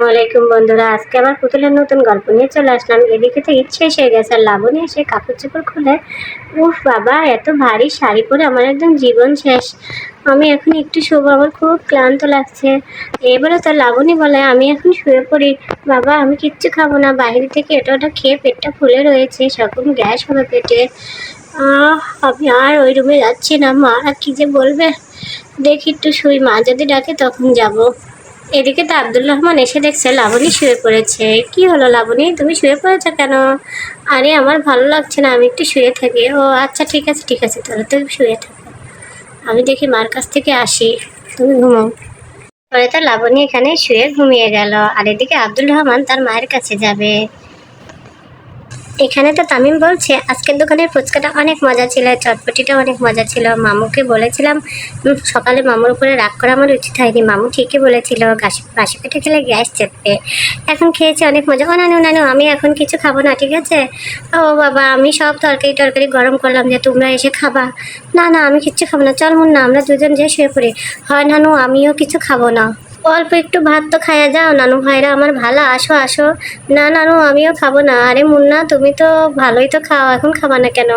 ওয়ালাইকুম বন্ধুরা, আজকে আবার পুতুলের নতুন গল্প নিয়ে চলে আসলাম। এদিকে তো ইচ্ছে এসে গেছে, আর লাবণী এসে কাপড় চোপড় খুলে, উফ বাবা, এত ভারী শাড়ি পরে আমার একদম জীবন শেষ। আমি এখন একটু শোবো, আমার খুব ক্লান্ত লাগছে। এবারে তো লাবণী বলে, আমি এখন শুয়ে পড়ি। বাবা, আমি কিচ্ছু খাব না। বাইরে থেকে এটা ওটা খেয়ে পেটটা ফুলে রয়েছে, সেরকম গ্যাস হবে পেটে। আমি আর ওই রুমে যাচ্ছি না। মা কি যে বলবে? দেখি একটু শুই। মা যদি ডাকে, তখন যাব। এদিকে তো আব্দুল রহমান এসে দেখছে, লাবণী শুয়ে পড়েছে। কি হলো লাবণী? তুমি শুয়ে পড়েছো কেন? আরে, আমার ভালো লাগছে না, আমি একটু শুয়ে থাকি। ও আচ্ছা ঠিক আছে ঠিক আছে, তাহলে তুমি শুয়ে থাকো। আমি দেখি মার কাছ থেকে আসি। তুমি ঘুমাও। পরে তো লাবণী এখানে শুয়ে ঘুমিয়ে গেল। আর এদিকে আব্দুল রহমান তার মায়ের কাছে যাবে। এখানে তো তামিম বলছে, আজকের দোকানের ফুচকাটা অনেক মজা ছিল চটপটিটা অনেক মজা ছিল। মামুকে বলেছিলাম সকালে মামুর উপরে রাগ করা আমার উচিত হয়নি। মামু ঠিকই বলেছিল বাসি পেটে খেলে গ্যাস চেপবে এখন খেয়েছি অনেক মজা। ও, নানু নানু, আমি এখন কিছু খাব না, ঠিক আছে? ও, বাবা, আমি সব তরকারি, টরকারি গরম করলাম যে তোমরা এসে খাবা। না না, আমি কিচ্ছু খাব না। চল মুন না আমরা দুজন যে শুয়ে পড়ি। হয়, নানু, আমিও কিছু খাব না। অল্প একটু ভাত তো খাইয়া যাও, নানু ভাইরা আমার ভালো, আসো আসো। না, নানু, আমিও খাব না। আরে মুন্না, তুমি তো ভালোই তো খাও, এখন খাবা না কেন?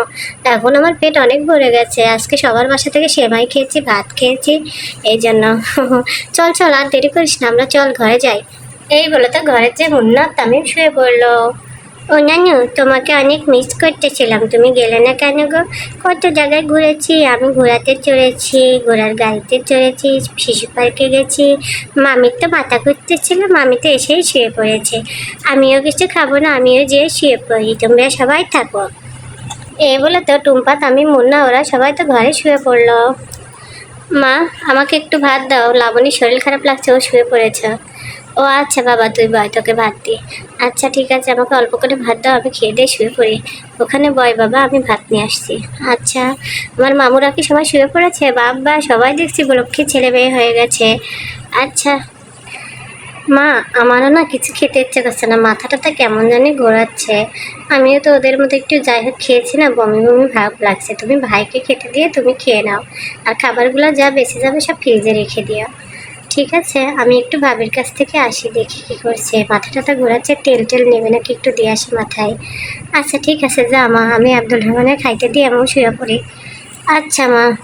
এখন আমার পেট অনেক ভরে গেছে। আজকে সবার বাসা থেকে সেমাই খেয়েছি, ভাত খেয়েছি, এই জন্য। চল চল, আর দেরি করিস না, আমরা চল ঘরে যাই। এই বলে তো ঘরের যে মুন্না, তামিম শুয়ে পড়ল। ও নানু তোমাকে অনেক মিস করতেছিলাম। তুমি গেলে না কেন গো? কত জায়গায় ঘুরেছি, আমি ঘোড়াতে চড়েছি ঘোড়ার গাড়িতে চড়েছি শিশু পার্কে গেছি। মামির তো মাথা ঘুরতেছিল, মামি তো এসেই শুয়ে পড়েছে। আমিও কিছু খাব না, আমিও যেয়ে শুয়ে পড়ি, তোমরা সবাই থাকো। এই বলে তো টুম্পা আমি মুন্না, ওরা সবাই তো ঘরে শুয়ে পড়ল। মা, আমাকে একটু ভাত দাও। লাবণীর শরীর খারাপ লাগছে, ও শুয়ে পড়েছ। ও আচ্ছা বাবা, তুই বয়, তোকে ভাত দি। আচ্ছা ঠিক আছে, আমাকে অল্প করে ভাত দাও, আমি খেয়ে দিয়ে শুয়ে পড়ি। ওখানে বয়, বাবা, আমি ভাত নিয়ে আসছি। আচ্ছা আমার মামুরা কি সবাই শুয়ে পড়েছে? বাবা, সবাই দেখছি লক্ষ্মী ছেলে মেয়ে হয়ে গেছে। আচ্ছা। মা, আমারও না কিছু খেতে ইচ্ছে করছে না। মাথাটা তো কেমন জানি ঘোরাচ্ছে। আমিও তো ওদের মধ্যে একটু যাই হোক খেয়েছি না, বমি বমি ভাব লাগছে। তুমি ভাইকে খেতে দিয়ে তুমি খেয়ে নাও। আর খাবারগুলো যা বেঁচে যাবে সব ফ্রিজে রেখে দিও। ঠিক আছে, আমি একটু ভাবির কাছ থেকে আসি, দেখি কী করছে। মাথাটা তো ঘোরাচ্ছে, তেল টেল নেবে নাকি একটু দিয়ে আসি মাথায়। আচ্ছা ঠিক আছে, যা মা, আমি আব্দুল রহমানের খাইতে দিয়ে আমিও শুয়ে পড়ি। আচ্ছা মা।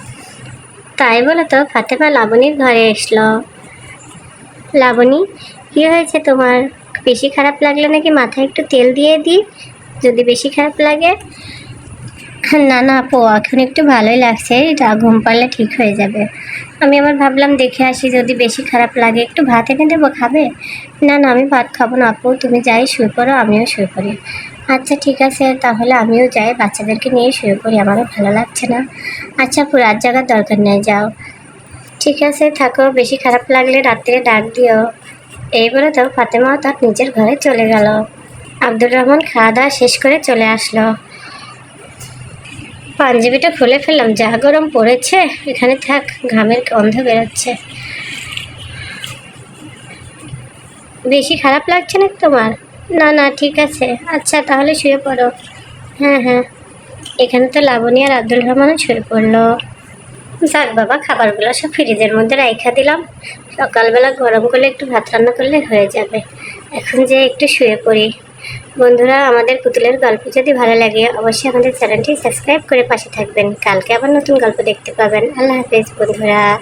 তাই বলে তো, ফাতেমা লাবণীর ঘরে এসলো। লাবণী, কী হয়েছে তোমার? বেশি খারাপ লাগলে নাকি মাথায় একটু তেল দিয়ে দিই? যদি বেশি খারাপ লাগে? না না আপু, এখন একটু ভালোই লাগছে ঘুম পারলে ঠিক হয়ে যাবে। আমি আবার ভাবলাম দেখে আসি, যদি বেশি খারাপ লাগে, একটু ভাত এনে দেবো, খাবে? না না, আমি ভাত খাব না আপু, তুমি যাই শুয়ে পড়ো, আমিও শুয়ে পড়ি। আচ্ছা ঠিক আছে, তাহলে আমিও যাই, বাচ্চাদেরকে নিয়ে শুয়ে পড়ি, আমারও ভালো লাগছে না। আচ্ছা আপু, রাত জাগার দরকার নেই, যাও। ঠিক আছে থাকো বেশি খারাপ লাগলে রাত্রে ডাক দিও। এই বলে তো ফাতেমাও তার নিজের ঘরে চলে গেল। আব্দুর রহমান খাওয়া দাওয়া শেষ করে চলে আসলো। পাঞ্জাবিটা খুলে ফেললাম, যা গরম পড়েছে, এখানে থাক, ঘামের গন্ধ বেরোচ্ছে। বেশি খারাপ লাগছে না তোমার? না না, ঠিক আছে। আচ্ছা তাহলে শুয়ে পড়ো। হ্যাঁ হ্যাঁ। এখানে তো লাবণী আর আব্দুল রহমানও শুয়ে পড়ল। যাক বাবা, খাবারগুলো সব ফ্রিজের মধ্যে রাইখা দিলাম। সকালবেলা গরম করলে একটু ভাত রান্না করলে হয়ে যাবে। এখন যে একটু শুয়ে পড়ি। বন্ধুরা, আমাদের পুতুলের গল্প যদি ভালো লাগে, অবশ্যই আমাদের চ্যানেলটি সাবস্ক্রাইব করে পাশে থাকবেন। কালকে আবার নতুন গল্প দেখতে পাবেন। আল্লাহ হাফেজ, বন্ধুরা।